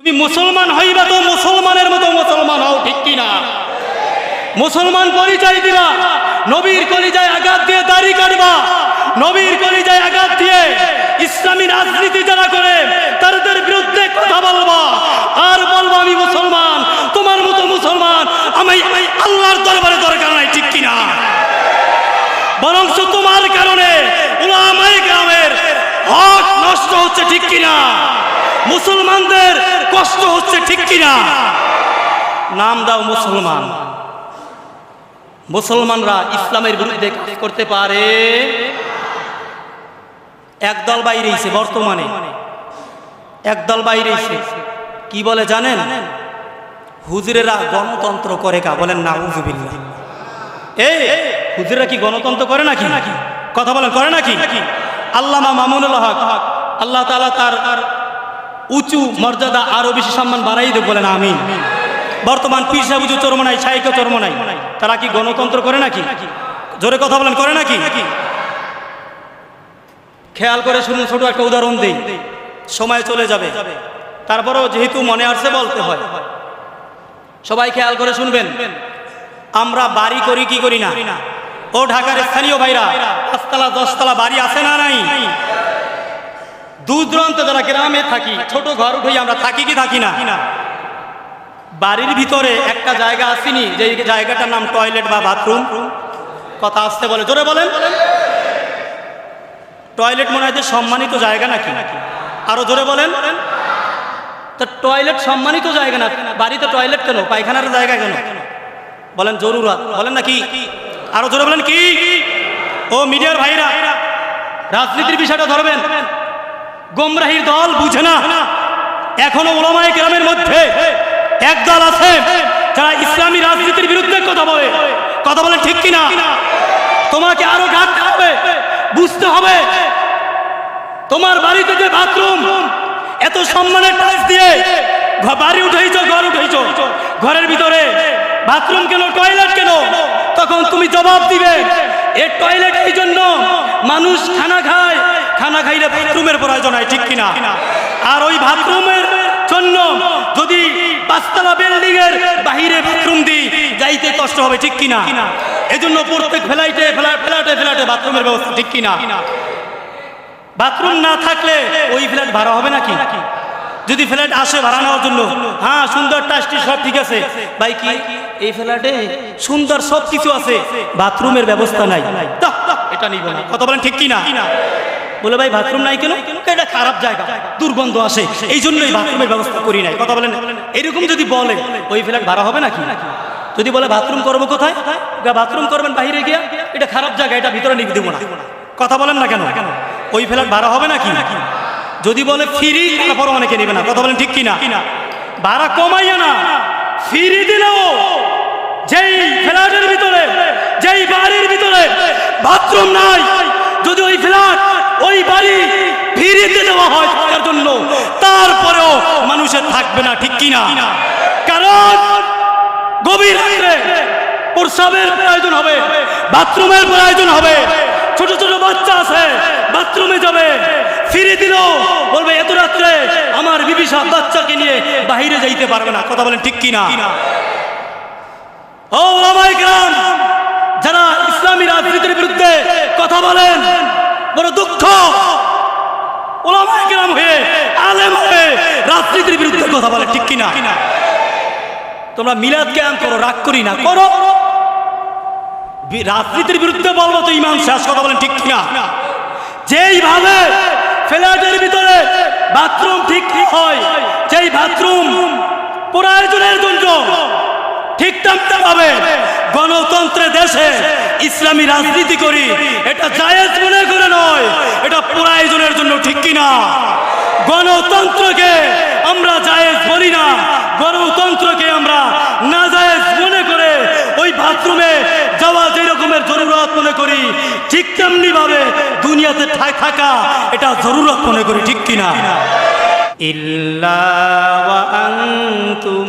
তুমি মুসলমান হইবা তো মুসলমানের মতো মুসলমান হও, ঠিক কিনা? মুসলমান পরিচয় দিবা, নবীর কলিজায় আঘাত দিয়ে দাড়ি কাটবা, নবীর কলিজায় আঘাত দিয়ে ইসলামী রাজনীতি যারা করে, তাদের বিরুদ্ধে কথা বলবা। আর বলব, আমি মুসলমান, তোমার মতো মুসলমান, আমি আল্লাহর দরবারে দরকার নাই, ঠিক কিনা? বরং তোমার কারণে উলামায়ে গ্রামের হক নষ্ট হচ্ছে, ঠিক কিনা? মুসলমানদের কষ্ট হচ্ছে ঠিক কিনা? নাম দাও মুসলমান। মুসলমানরা ইসলামের বিরুদ্ধে করতে পারে। একদল বাইরেছে বর্তমানে। একদল বাইরেছে কি বলে জানেন? হুজুরেরা গণতন্ত্র করে কা? বলেন না এই, হুজুরেরা কি গণতন্ত্র করে নাকি? কথা বলেন, করে নাকি? আল্লামা মামুনুল হক, আল্লাহ তাআলা তার উঁচু মর্যাদা আরও বেশি সম্মান বাড়াই দেব বলেন আমি বর্তমান পীর সাহেব উঁচু চরমনাই শাহিক চরমনাই তারা কি গণতন্ত্র করে নাকি? জোরে কথা বলেন, করে নাকি? খেয়াল করে শুনুন, ছোট একটা উদাহরণ দেই। সময় চলে যাবে। তারপরেও যেহেতু মনে আসছে বলতে হয়। সবাই খেয়াল করে শুনবেন। আমরা বাড়ি করি, কি করি না? ও ঢাকার স্থানীয় ভাইরা, পাঁচতলা, দশতলা বাড়ি আছে না নাই? দূর দূরান্ত যারা গ্রামে থাকি, ছোট ঘর উঠেই আমরা থাকি কি থাকি না? বাড়ির ভিতরে একটা জায়গা আসেনি, যে জায়গাটার নাম টয়লেট বা বাথরুম। কথা আসতে বলে, জোরে বলেন। টয়লেট মনে হয় যে সম্মানিত জায়গা নাকি নাকি? আরও জোরে বলেন। তো টয়লেট সম্মানিত জায়গা না? বাড়িতে টয়লেট কেন? পায়খানার জায়গা কেন? বলেন জরুরত। বলেন না কি? আরও জোরে বলেন কি? ও মিডিয়ার ভাইরা, রাজনীতির বিষয়টা ধরবেন। গোমরাহির দল বুঝে না। এখনও ওলামায় গ্রামের মধ্যে এক দল আছে যারা ইসলামী রাজনীতির বিরুদ্ধে কথা বলে। কথা বলেন ঠিক কিনা? তোমাকে আরও ডাকতে হবে, বুঝতে হবে। তোমার বাড়িতে যে বাথরুম, এত সম্মানের টাচ দিয়ে বাড়ি উঠেইছ, ঘর উঠেইছ। ঘরের ভিতরে বাথরুম কেন, টয়লেট কেন? তখন তুমি জবাব দিবে এই টয়লেট এই জন্য মানুষ খানা খায় খানা খাইলে বাথরুমের প্রয়োজন হয়, ঠিক কিনা? আর ওই বাথরুমের জন্য যদি পাঁচতলা বিল্ডিং এর বাহিরে বাথরুম দিই, যাইতে কষ্ট হবে, ঠিক কিনা? এজন্য প্রত্যেক ফ্লাইটে ফ্ল্যাটে ফ্ল্যাটে বাথরুমের ব্যবস্থা, ঠিক কিনা? বাথরুম না থাকলে ওই ফ্ল্যাট ভাড়া হবে নাকি? যদি ফ্ল্যাট আসে ভাড়া নেওয়ার জন্য। হ্যাঁ সুন্দর টাস্টি সব ঠিক আছে। ভাই কি, এই ফ্ল্যাটে সুন্দর সব কিছু আছে, বাথরুমের ব্যবস্থা নাই। এটা নিব না। কথা বলেন ঠিক কি না বলে ভাই, বাথরুম নাই কেন? এটা খারাপ জায়গা, দুর্গন্ধ আসে। এই জন্যই বাথরুমের ব্যবস্থা করি নাই। কথা বলেন এরকম যদি বলে, ওই ফ্ল্যাট ভাড়া হবে নাকি? যদি বলে, বাথরুম করব কোথায়? বাথরুম করবেন বাহিরে গিয়া? এটা খারাপ জায়গা, এটা ভিতরে নিয়ে দেবো না। কথা বলেন না কেন? ওই ফ্ল্যাট ভাড়া হবে নাকি? যদি বলে, ফ্রি তারপর অনেকে নেবে না। কথা বলেন ঠিক কিনা? ভাড়া কমাইয়া না। ফ্রি দিলেও যেই ফ্ল্যাটের ভিতরে, যেই বাড়ির ভিতরে বাথরুম নাই, যদি ওই ফ্ল্যাট ওই বাড়ি ফিরিতে দেওয়া হয় থাকার জন্য। তারপরেও মানুষের থাকবে না, ঠিক কিনা? কারণ গভীর রাত্রে প্রসাবের প্রয়োজন হবে, বাথরুমের প্রয়োজন হবে। ছোট ছোট বাচ্চা আছে, বাথরুমে যাবে ফিরে দিল, বলবে, এত রাত্রে আমার বিবিসা বাচ্চাকে নিয়ে বাইরে যাইতে পারবে না। কথা বলেন ঠিক কিনা? ও ওলামায়ে গ্রাম যারা ইসলামী রাজনীতির বিরুদ্ধে কথা বলেন বড় দুঃখ। ওলামায়ে গ্রাম হয়ে, আলেম হয়ে, রাজনীতির বিরুদ্ধে কথা বলে, ঠিক কিনা? তোমরা মিলাদ জ্ঞান করো, রাগ করি না, করো। রাজনীতির বিরুদ্ধে বলব তো ইমান শেষ, কথা বলেন, ঠিক কিনা? যেইভাবে ফ্ল্যাটের ভিতরে বাথরুম ঠিক হয়, যেই বাথরুম প্রয়োজনের জন্য ঠিক তেমন ভাবে গণতন্ত্রের দেশে ইসলামী রাজনীতি করি, এটা জায়েজ মনে করে নয়, এটা প্রয়োজনের জন্য ঠিক কিনা? গণতন্ত্রকে আমরা জায়েজ বলি না, গণতন্ত্রকে আমরা না জায়েজ মনে করে ওই বাথরুমে যাওয়া যে রকমের জরুরত মনে করি, ঠিক তেমনি ভাবে দুনিয়াতে থা- থাকা এটা জরুরত মনে করি, ঠিক কিনা? ইল্লা আনতুম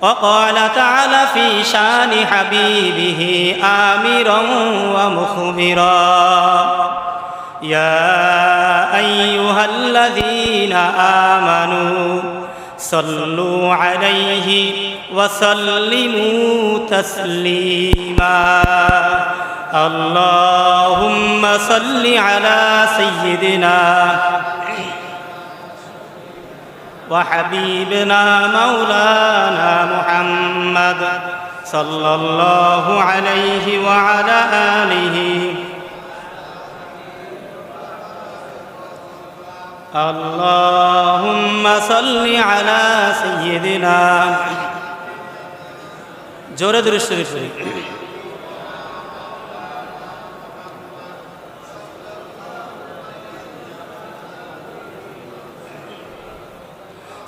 وقال تعالى في شان حبيبه آمرا ومخبرا. يا أيها الذين آمنوا صلوا عليه وسلموا تسليما. اللهم صل على سيدنا وحبيبنا مولانا محمد صلى الله عليه وعلى آله. اللهم صل على سيدنا. جورة درشت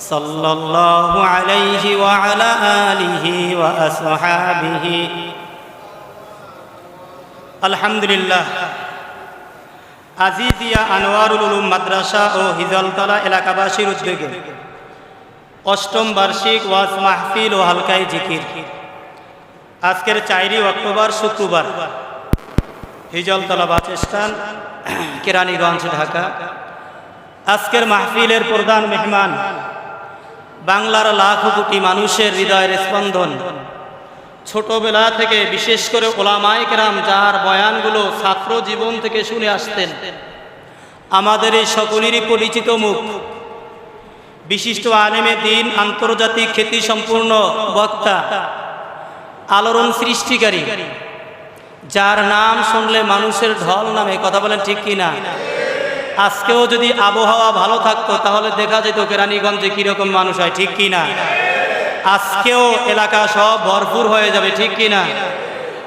صلى الله عليه وعلى آله وأصحابه الحمد لله আজিদিয়া আনোয়ারুল উলুম মাদ্রাসা ও হিজলতলা এলাকাবাসীর উদ্যোগে অষ্টম বার্ষিক ওয়াজ মাহফিল ও হালকাই জিকির আজকের চারই অক্টোবর শুক্রবার হিজলতলা বাস স্ট্যান্ড কেরানীগঞ্জ ঢাকা আজকের মাহফিলের প্রধান মেহমান বাংলার লাখ কোটি মানুষের হৃদয়ের স্পন্দন। ছোটবেলা থেকে বিশেষ করে ওলামায় কেরাম যার বয়ানগুলো ছাত্র জীবন থেকে শুনে আসতেন, আমাদের এই সকলেরই পরিচিত মুখ। বিশিষ্ট আলেমে দিন আন্তর্জাতিক খ্যাতি সম্পূর্ণ বক্তা, আলোড়ন সৃষ্টিকারী, যার নাম শুনলে মানুষের ঢল নামে, কথা বলেন ঠিক কিনা? আজকেও যদি আবহাওয়া ভালো থাকতো, তাহলে দেখা যেত কেরানীগঞ্জে কীরকম মানুষ হয়, ঠিক কিনা? আজকেও এলাকা সব ভরপুর হয়ে যাবে, ঠিক কিনা?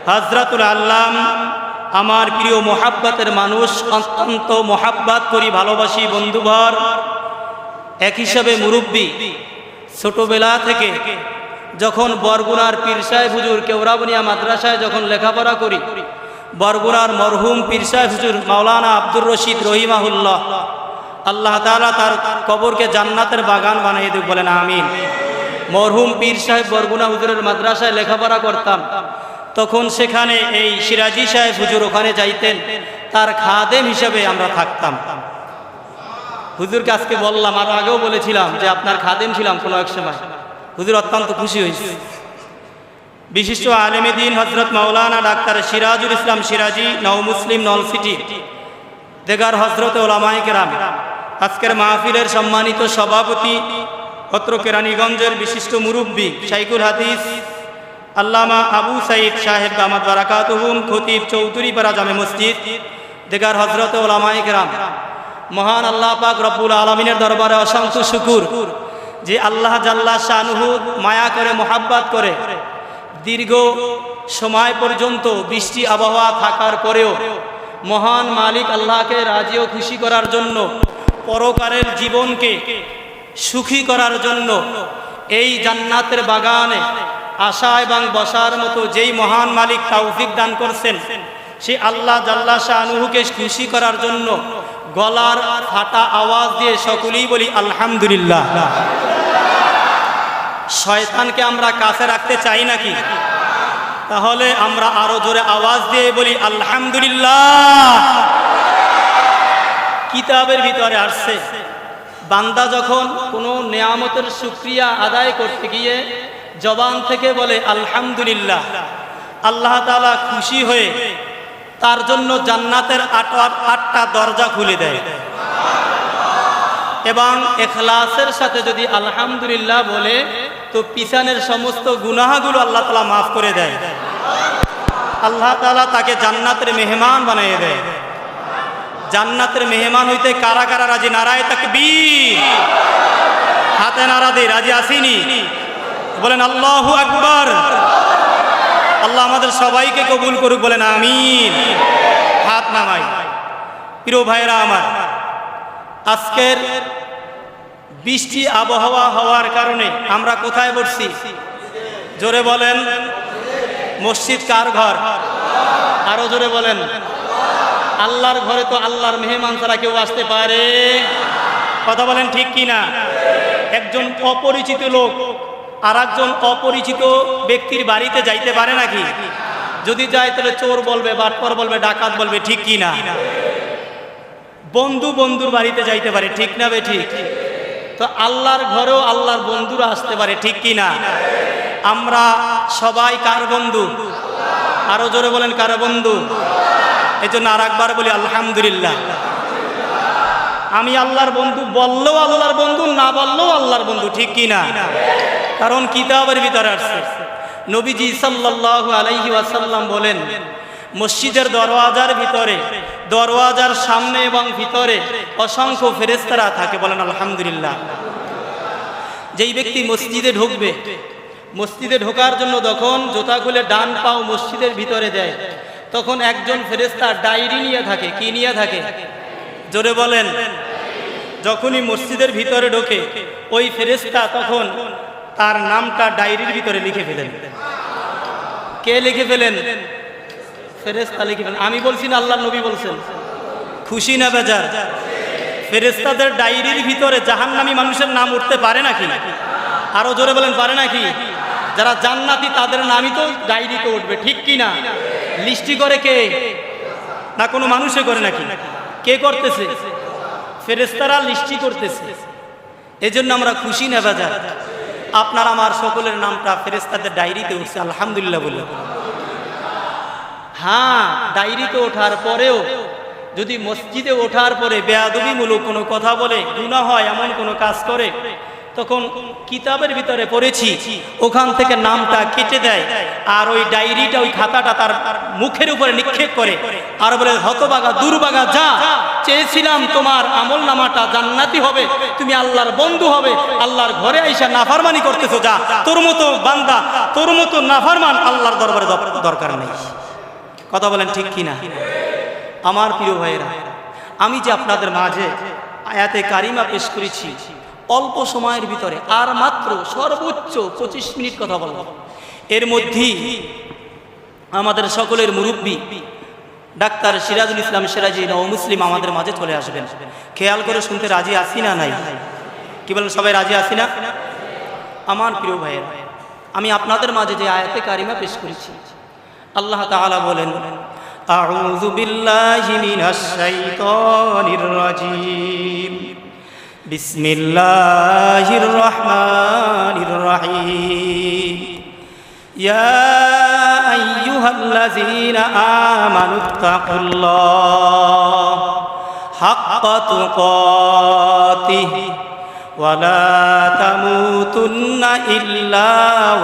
হজরতুল আল্লাম, আমার প্রিয় মোহাব্বতের মানুষ, অত্যন্ত মোহাব্বাত করি, ভালোবাসি বন্ধুভর এক হিসাবে মুরব্বী। ছোটবেলা থেকে যখন বরগুনার পীরসাহেব হুজুর কেওরাবনিয়া মাদ্রাসায় যখন লেখাপড়া করি বরগুনার মরহুম পীরসাহেব হুজুর মাওলানা আব্দুর রশিদ রহিমাহুল্লাহ। আল্লাহ তাআলা তার কবরকে জান্নাতের বাগান বানিয়ে দেব বলেন, আমিন। মরহুম পীর সাহেব বরগুনা হুজুরের মাদ্রাসায় লেখাপড়া করতাম। তখন সেখানে এই সিরাজি সাহেব হুজুর ওখানে যাইতেন। তার খাদেম হিসাবে আমরা থাকতাম। হুজুরকে আজকে বললাম, আর আগেও বলেছিলাম যে আপনার খাদেম ছিলাম কোনো এক সময়। হুজুর অত্যন্ত খুশি হয়েছে। বিশিষ্ট আলেমে দিন হজরত মাওলানা ডাক্তার সিরাজুল ইসলাম সিরাজি, নও মুসলিম, নল সিটি। দেগার হজরত ওলামাই কেরাম। আজকের মাহফিলের সম্মানিত সভাপতি অত্র কেরানীগঞ্জের বিশিষ্ট মুরব্বী শাইকুল হাদিস, আল্লামা আবু সাইদ সাহেব দামাদ বারাকাতুহুম, খতিব চৌধুরীপাড়া জামে মসজিদ, দেগার হজরত ওলামাই কেরাম। মহান আল্লাহ পাক রব্বুল আলমিনের দরবারে অসংখ্য শুকুর যে আল্লাহ জাল্লা শাহনুহু মায়া করে, মোহাব্বাত করে দীর্ঘ সময় পর্যন্ত বৃষ্টি আবহাওয়া থাকার পরেও মহান মালিক আল্লাহকে রাজি ও খুশি করার জন্য পরকারের জীবনকে সুখী করার জন্য এই জান্নাতের বাগানে আসা এবং বসার মতো যেই মহান মালিক তৌফিক দান করছেন, সে আল্লাহ জাল্লা শাহনুহুকে খুশি করার জন্য গলার ফাটা আওয়াজ দিয়ে সকলেই বলি আলহামদুলিল্লাহ। শয়তানকে আমরা কাছে রাখতে চাই নাকি? তাহলে আমরা আরও জোরে আওয়াজ দিয়ে বলি, আলহামদুলিল্লাহ। কিতাবের ভিতরে আসছে, বান্দা যখন কোনো নেয়ামতের সুক্রিয়া আদায় করতে গিয়ে জবান থেকে বলে, আলহামদুলিল্লাহ। আল্লাহ তালা খুশি হয়ে তার জন্য জান্নাতের আট আটটা দরজা খুলে দেয়। এবং এখলাসের সাথে যদি আলহামদুলিল্লাহ বলে তো পিছানের সমস্ত গুনাহাগুলো আল্লাহ তালা মাফ করে দেয়। আল্লাহ তালা তাকে জান্নাতের মেহমান বানিয়ে দেয়। জান্নাতের মেহমান হইতে কারা কারা রাজি? নারায় তাকে হাতে নারা দে রাজি আসিনি। বলেন, আল্লাহ আকবার। আল্লাহ আমাদের সবাইকে কবুল করুক, বলেন, আমিন। হাত নামাই। প্রিয় ভাইরা আমার, আজকের বৃষ্টি আবহাওয়া হওয়ার কারণে আমরা কোথায় বসছি? জোরে বলেন, মসজিদ কার ঘর? আরও জোরে বলেন, আল্লাহর ঘরে তো আল্লাহর মেহমান ছাড়া কেউ আসতে পারে। কথা বলেন ঠিক কি না একজন অপরিচিত লোক আর একজন অপরিচিত ব্যক্তির বাড়িতে যাইতে পারে নাকি? যদি যায় তাহলে চোর বলবে, বাটপর বলবে, ডাকাত বলবে, ঠিক কি না বন্ধু বন্ধুর বাড়িতে যাইতে পারে, ঠিক না বে ঠিক? তো আল্লাহর ঘরেও আল্লাহর বন্ধুরা আসতে পারে, ঠিক কি না? আমরা সবাই কার বন্ধু? আরও জোরে বলেন, কার বন্ধু? এই জন্য আর একবার বলি, আলহামদুলিল্লাহ। আমি আল্লাহর বন্ধু বললেও আল্লাহর বন্ধু, না বললেও আল্লাহর বন্ধু, ঠিক কি না? কারণ কিতাবের ভিতরে আসছে। নবীজি সাল্লাল্লাহু আলাইহি ওয়াসাল্লাম বলেন, মসজিদের দরওয়াজার ভিতরে দরওয়াজার সামনে এবং ভিতরে অসংখ্য ফেরেস্তারা থাকে, বলেন আলহামদুলিল্লাহ। যেই ব্যক্তি মসজিদে ঢুকবে, মসজিদে ঢোকার জন্য তখন জোতা খুলে ডান পাও মসজিদের ভিতরে দেয়, তখন একজন ফেরেস্তা ডায়েরি নিয়ে থাকে, কি নিয়ে থাকে? জোরে বলেন। যখনই মসজিদের ভিতরে ঢোকে, ওই ফেরেস্তা তখন তার নামটা ডায়েরির ভিতরে লিখে ফেলেন। কে লিখে ফেলেন? ফেরেস্তা লিখে ফেলেন আমি বলছি না আল্লাহ নবী বলছেন। খুশি না বেজার? ফেরেস্তাদের ডায়েরির ভিতরে জাহান্নামী মানুষের নাম উঠতে পারে নাকি? আরও জোরে বলেন, পারে নাকি? যারা জান্নাতি, তাদের নামই তো ডায়েরিতে উঠবে, ঠিক কি না? লিস্টি করে কে? না কোনো মানুষে করে নাকি? কে করতেছে? ফেরেস্তারা লিস্টি করতেছে। এজন্য আমরা খুশি না বাজার? আপনার, আমার সকলের নামটা ফেরেস্তাদের ডায়েরিতে উঠছে, আলহামদুলিল্লাহ বলে। হ্যাঁ ডায়েরিতে ওঠার পরেও, যদি মসজিদে ওঠার পরে বেয়াদবিমূলক কোনো কথা বলে গুণা হয়, এমন কোনো কাজ করে, তখন কিতাবের ভিতরে পড়েছি, ওখান থেকে নামটা কেটে দেয়, আর ওই ডায়েরিটা, ওই খাতাটা তার মুখের উপরে নিক্ষেপ করে, আর বলে, হতবাগা, দুর্বাগা, যা, চেয়েছিলাম তোমার আমল নামাটা জান্নাতি হবে, তুমি আল্লাহর বন্ধু হবে, আল্লাহর ঘরে আইসা নাফারমানি করতেছো, যা, তোর মতো বান্দা, তোর মতো নাফারমান আল্লাহর দরবারে দর- দরকার নেই। কথা বলেন ঠিক কিনা? আমার প্রিয় ভাইয়েরা, আমি যে আপনাদের মাঝে আয়াতে কারিমা পেশ করেছি, অল্প সময়ের ভিতরে আর মাত্র সর্বোচ্চ পঁচিশ মিনিট কথা বলব। এর মধ্যেই আমাদের সকলের মুরব্বী ডাক্তার সিরাজুল ইসলাম সিরাজি নও মুসলিম আমাদের মাঝে চলে আসবেন। খেয়াল করে শুনতে রাজি আসি না নাই? কি বলেন, সবাই রাজি আসি না? আমার প্রিয় ভাইয়েরা, আমি আপনাদের মাঝে যে আয়াতে কারিমা পেশ করেছি আল্লাহ তাআলা বলেন আউযু বিল্লাহি মিনাশ শাইতানির রাজিম বিসমিল্লাহির রহমানির রহিম ইয়া আইয়ুহাল্লাযীনা আমানুত্তাকুল্লাহ হাক্কা তুকাতিহি ولا تموتن إلا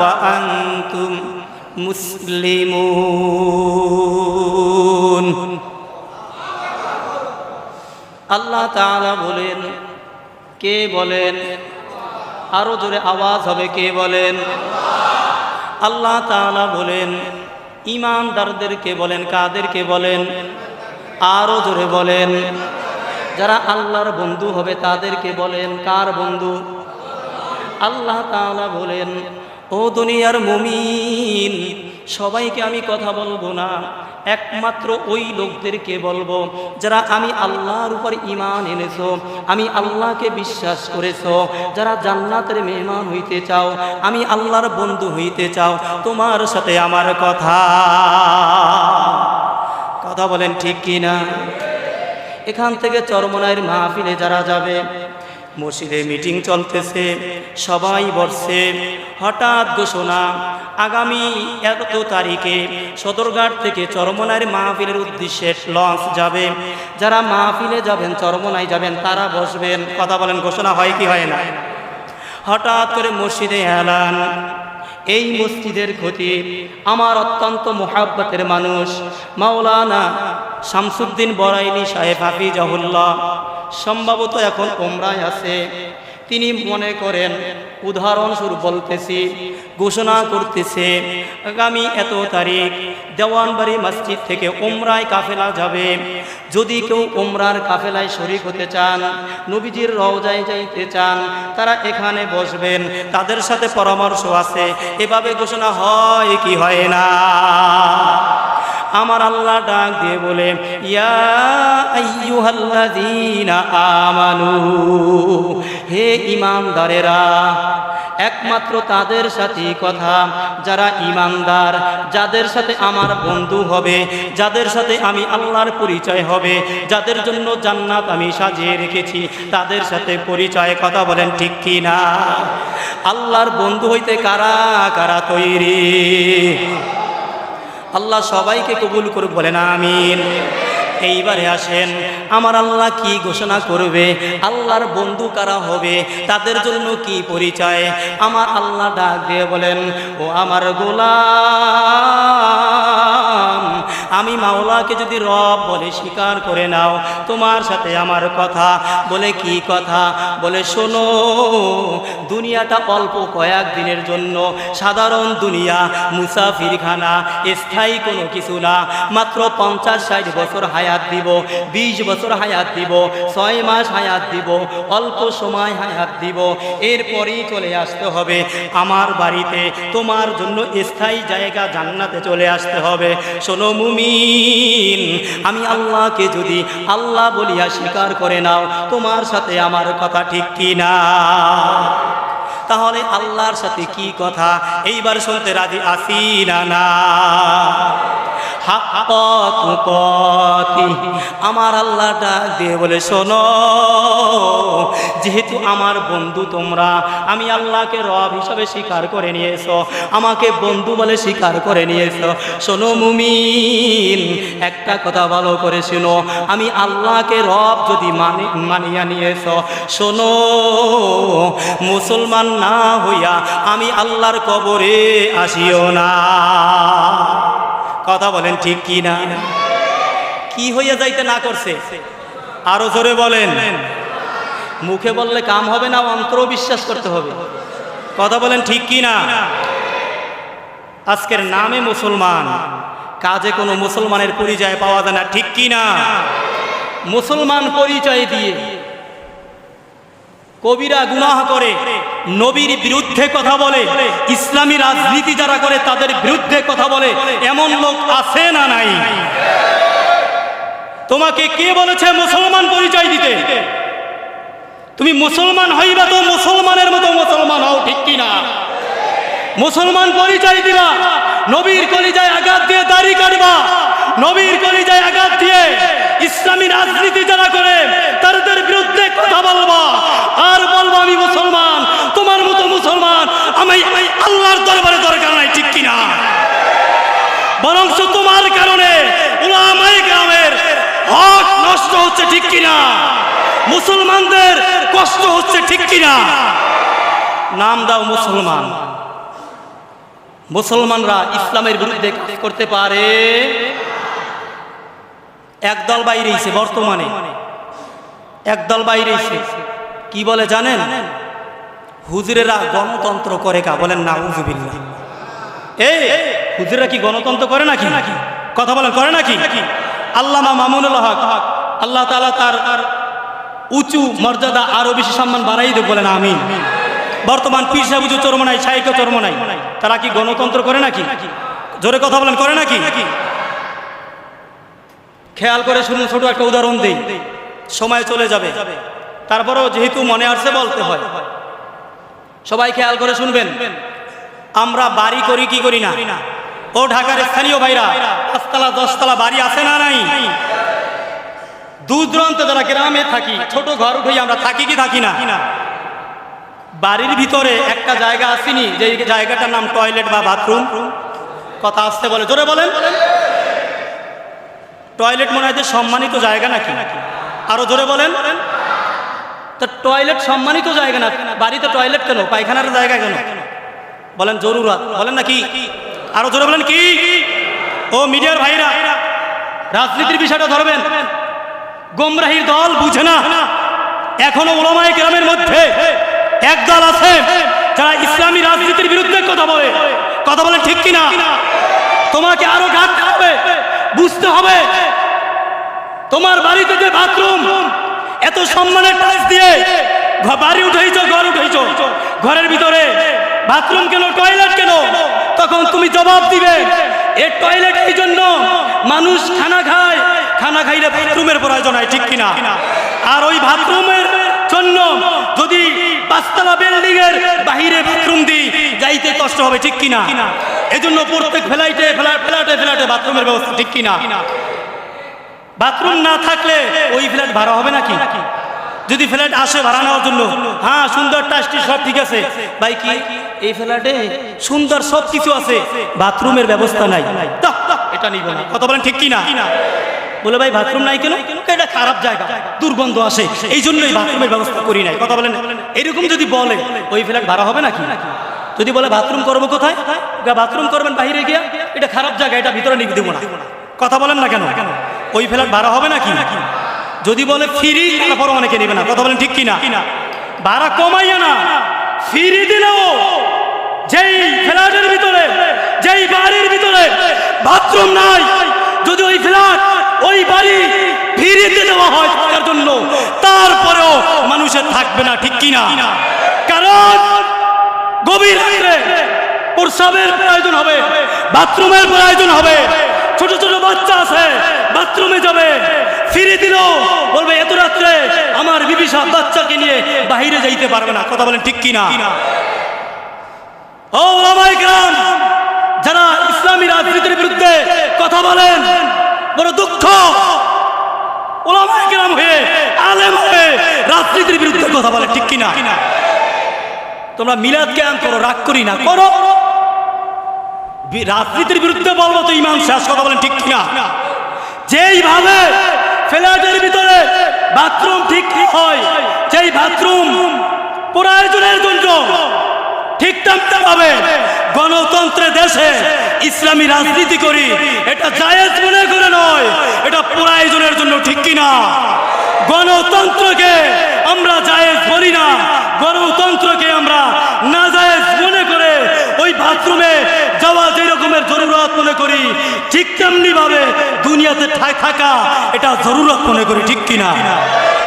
وأنتم মুসলিমুন। আল্লাহ তাআলা বলেন, কে বলেন? আরও জোরে আওয়াজ হবে, কে বলেন? আল্লাহ তাআলা বলেন ইমানদারদেরকে বলেন, কাদেরকে বলেন? আরও জোরে বলেন। যারা আল্লাহর বন্ধু হবে, তাদেরকে বলেন, কার বন্ধু? আল্লাহ তাআলা বলেন ও দুনিয়ার মুমিন, সবাইকে আমি কথা বলব না। একমাত্র ওই লোকদেরকে বলব, যারা আমি আল্লাহর উপর ইমান এনেছো, আমি আল্লাহকে বিশ্বাস করেছ। যারা জান্নাতের মেহমান হইতে চাও, আমি আল্লাহর বন্ধু হইতে চাও, তোমার সাথে আমার কথা। কথা বলেন ঠিক কি না এখান থেকে চরমনায়ের মাহফিলে যারা যাবে মসজিদে মিটিং চলতেছে, সবাই বসছে হঠাৎ ঘোষণা, আগামী এত তারিখে সদরঘাট থেকে চরমনার মাহফিলের উদ্দেশ্যে লঞ্চ যাবে। যারা মাহফিলে যাবেন চরমনায় যাবেন, তারা বসবেন। কথা বলেন, ঘোষণা হয় কি হয় না? হঠাৎ করে মসজিদে এলান। এই মসজিদের ক্ষতি আমার অত্যন্ত মোহাব্বতের মানুষ। মাওলানা শামসুদ্দিন বরাইনি সাহেব হাফিজাহুল্লাহ, সম্ভবত এখন ওমরায় আছে। তিনি মনে করেন, উদাহরণস্বরূপ বলতেছি, ঘোষণা করতেছে, আগামী এত তারিখ দেওয়ানবাড়ি মসজিদ থেকে ওমরায় কাফেলা যাবে। যদি কেউ ওমরার কাফেলায় শরিক হতে চান, নবীজির রওজায় যাইতে চান, তারা এখানে বসবেন, তাদের সাথে পরামর্শ আছে। এভাবে ঘোষণা হয় কি হয় না? আমার আল্লাহ ডাক দিয়ে বলে, ইয়া আমানু, হে ইমানদারেরা, একমাত্র তাদের সাথে কথা। যারা ইমানদার, যাদের সাথে আমার বন্ধু হবে, যাদের সাথে আমি আল্লাহর পরিচয় হবে, যাদের জন্য জান্নাত আমি সাজিয়ে রেখেছি, তাদের সাথে পরিচয় কথা বলেন ঠিক কি না? আল্লাহর বন্ধু হইতে কারা কারা তৈরি? আল্লাহ সবাইকে কবুল করুক, বলেন আমিন। এইবারে আসেন, আমার আল্লাহ কি ঘোষণা করবে? আল্লাহর বন্ধু কারা হবে? তাদের জন্য কি পরিচয়? আমার আল্লাহ ডাক দিয়ে বলেন, ও আমার গোলাম। আমি মাওলাকে যদি রব বলে স্বীকার করে নাও, তোমার সাথে আমার কথা, বলে কি কথা? বলে শোনো, দুনিয়াটা অল্প কয়েক দিনের জন্য সাধারণ দুনিয়া, মুসাফিরখানা, স্থায়ী কোনো কিছু না। মাত্র পঞ্চাশ ষাট বছর হায়াত দিব, বিশ বছর হায়াত দিব, ছয় মাস হায়াত দিব, অল্প সময় হায়াত দিব। এরপরেই চলে আসতে হবে আমার বাড়িতে। তোমার জন্য স্থায়ী জায়গা জান্নাতে চলে আসতে হবে। শোনো মুমিন আমি আল্লাহকে যদি আল্লাহ বলিয়া স্বীকার করে নাও, তোমার সাথে আমার কথা ঠিক কি না তাহলে আল্লাহর সাথে কি কথা? এইবার শুনতে রাজি আসি না না? আমার আল্লাহ ডাক দিয়ে বলে, শোনো, যেহেতু আমার বন্ধু তোমরা, আমি আল্লাহকে রব হিসাবে স্বীকার করে নিয়েছো, আমাকে বন্ধু বলে স্বীকার করে নিয়েছো, শোনো মুমিন, একটা কথা ভালো করে শোনো, আমি আল্লাহকে রব যদি মানে মানিয়া নিয়েছো, শোনো, মুসলমান না হইয়া আমি আল্লাহর কবরে আসিও না। কথা বলেন ঠিক কি না? কি হইয়া যাইতে না করছে? আরও জোরে বলেন। মুখে বললে কাম হবে না অন্তর বিশ্বাস করতে হবে। কথা বলেন ঠিক কি না? আজকের নামে মুসলমান, কাজে কোনো মুসলমানের পরিচয় পাওয়া যায় না, ঠিক কি না? মুসলমান পরিচয় দিয়ে কবিরা গুনাহ করে, নবীর বিরুদ্ধে কথা বলে, ইসলামী রাজনীতি যারা করে তাদের বিরুদ্ধে কথা বলে, এমন লোক আছে না নাই? তোমাকে কে বলেছে মুসলমান পরিচয় দিতে? তুমি মুসলমান হইবা তো মুসলমানের মতো মুসলমান হও, ঠিক কিনা? মুসলমান পরিচয় দিবা নবীর কলিজায় আঘাত দিয়ে দাড়ি কাটবা। নবীর কলিজায় আঘাত দিয়ে ইসলামী রাজনীতি যারা করে, তাদের বিরুদ্ধে কথা বলবা। আর বলব, আমি মুসলমান, তোমার মতো মুসলমান, আমি আল্লাহর দরবারে দরকার নাই, ঠিক কিনা? বরং তোমার কারণে উলামাই গ্রামের হক নষ্ট হচ্ছে, ঠিক কিনা? মুসলমানদের কষ্ট হচ্ছে, ঠিক কিনা? নাম দাও মুসলমান। মুসলমানরা ইসলামের বিরুদ্ধে কাজ করতে পারে। একদল বাইরেছে বর্তমানে। একদল বাইরেছে কি বলে জানেন? হুজুরেরা গণতন্ত্র করে কা, বলেন না হুজুবিল্লা এই হুজুরেরা কি গণতন্ত্র করে নাকি? নাকি কথা বলেন, করে নাকি? আল্লামা মামুনুল হক, আল্লাহ তালা তার উঁচু মর্যাদা আরও বেশি সম্মান বাড়াই দেব বলেন আমিন। বর্তমান সাহেব উঁচু চর্মনাই শাইকে চর্মনাই তারা কি গণতন্ত্র করে নাকি? জোরে কথা বলেন, করে নাকি? খেয়াল করে শুনুন, ছোট একটা উদাহরণ দিই। সময় চলে যাবে। তারপরেও যেহেতু মনে আসছে, বলতে হয়। সবাই খেয়াল করে শুনবেন। আমরা বাড়ি করি, কি করি না? ও ঢাকার স্থানীয় ভাইরা, পাঁচতলা, দশতলা বাড়ি আছে না নাই? দূর দূরান্ত যারা গ্রামে থাকি, ছোট ঘর উঠেই আমরা থাকি কি থাকি না? বাড়ির ভিতরে একটা জায়গা আসেনি, যে জায়গাটার নাম টয়লেট বা বাথরুম। কথা আসতে বলে, জোরে বলেন। টয়লেট মনে হয় যে সম্মানিত জায়গা নাকি? নাকি আরও জোরে বলেন। তো টয়লেট সম্মানিত জায়গা না, বাড়িতে টয়লেট কেন? পায়খানার জায়গা কেন? বলেন জরুরত। বলেন না কি? আরও জোরে বলেন কি? ও মিডিয়ার ভাইরা, রাজনীতির বিষয়টা ধরবেন। গোমরাহির দল বুঝে না। এখনও ওলামায় গ্রামের মধ্যে একদল আছে যারা ইসলামী রাজনীতির বিরুদ্ধে কথা বলে। কথা বলে ঠিক কিনা? তোমাকে আরও ঘাটতে হবে বুঝতে হবে। তোমার বাড়িতে যে বাথরুম, এত সম্মানের টাচ দিয়ে বাড়ি উঠেইছ, ঘর উঠেইছ। ঘরের ভিতরে বাথরুম কেন, টয়লেট কেন? তখন তুমি জবাব দিবে এই টয়লেট এই জন্য মানুষ খানা খায়, খানা খাইলে বাথরুমের প্রয়োজন হয়, ঠিক কিনা? আর ওই বাথরুমের জন্য যদি পাঁচতলা বিল্ডিং এর বাহিরে বাথরুম দিই, যাইতে কষ্ট হবে, ঠিক কিনা? এজন্য প্রত্যেক ফ্লাইটে ফ্ল্যাটে ফ্ল্যাটে বাথরুমের ব্যবস্থা, ঠিক কিনা? বাথরুম না থাকলে ওই ফ্ল্যাট ভাড়া হবে নাকি? যদি ফ্ল্যাট আসে ভাড়া নেওয়ার জন্য। হ্যাঁ সুন্দর টাস্টি সব ঠিক আছে। ভাই কি, এই ফ্ল্যাটে সুন্দর সব কিছু আছে। বাথরুমের ব্যবস্থা নাই। এটা নিব না। কথা বলেন ঠিক কি না বলে, ভাই বাথরুম নাই কেন? এটা খারাপ জায়গা, দুর্গন্ধ আসে এই জন্যই বাথরুমের ব্যবস্থা করি নাই। কথা বলেন? এরকম যদি বলে, ওই ফ্ল্যাট ভাড়া হবে নাকি? যদি বলে বাথরুম করব কোথায়? বাথরুম করবেন বাইরে গিয়া, এটা খারাপ জায়গা, এটা ভিতরে নিয়ে দেবো না। কথা বলেন না কেন? ওই ফ্ল্যাট ভাড়া হবে নাকি? যদি বলে, ফ্রি তারপর অনেকে নেবে না। কথা বলেন ঠিক কিনা? ভাড়া কমাইয়া না, ফ্রি দিলেও যেই ফ্ল্যাটের ভিতরে, যেই বাড়ির ভিতরে বাথরুম নাই যদি ওই ফ্ল্যাট, ওই বাড়ি ফিরিতে দেওয়া হয় তার জন্য, তারপরেও মানুষের থাকবে না, ঠিক কিনা? কারণ গভীর রাত্রে প্রস্রাবের প্রয়োজন হবে, বাথরুমের প্রয়োজন হবে, ছোট ছোট বাচ্চা আছে, বাথরুমে যাবে, ফিরে দিল, বলবে, এত রাত্রে আমার বিবিসা বাচ্চাকে নিয়ে বাইরে যাইতে পারবে না। কথা বলেন ঠিক কিনা? ও ওলামায়ে কেরাম যারা ইসলামী রাজনীতির বিরুদ্ধে কথা বলেন, বড় দুঃখ। ওলামায়ে কেরাম হয়ে, আলেম হয়ে রাজনীতির বিরুদ্ধে কথা বলে, ঠিক কিনা? তোমরা মিলাদ জ্ঞান করো, রাগ করি না, করো। রাজনীতির বিরুদ্ধে বলব তো ইমাম শেষ কথা বলেন, ঠিক কিনা? যেইভাবে ফ্ল্যাটের ভিতরে বাথরুম ঠিক হয়, যেই বাথরুম প্রয়োজনের জন্য ঠিক টামতে হবে গণতন্ত্রের দেশে ইসলামী রাজনীতি করি, এটা জায়েজ মনে করে নয়, এটা প্রয়োজনের জন্য ঠিক কিনা? গণতন্ত্রকে আমরা জায়েজ বলি না, গণতন্ত্রকে আমরা না জায়েজ মনে করে ওই বাথরুমে যাওয়া যে রকমের জরুরত মনে করি, ঠিক তেমনি ভাবে দুনিয়াতে থাকা, এটা জরুরত মনে করি, ঠিক কিনা?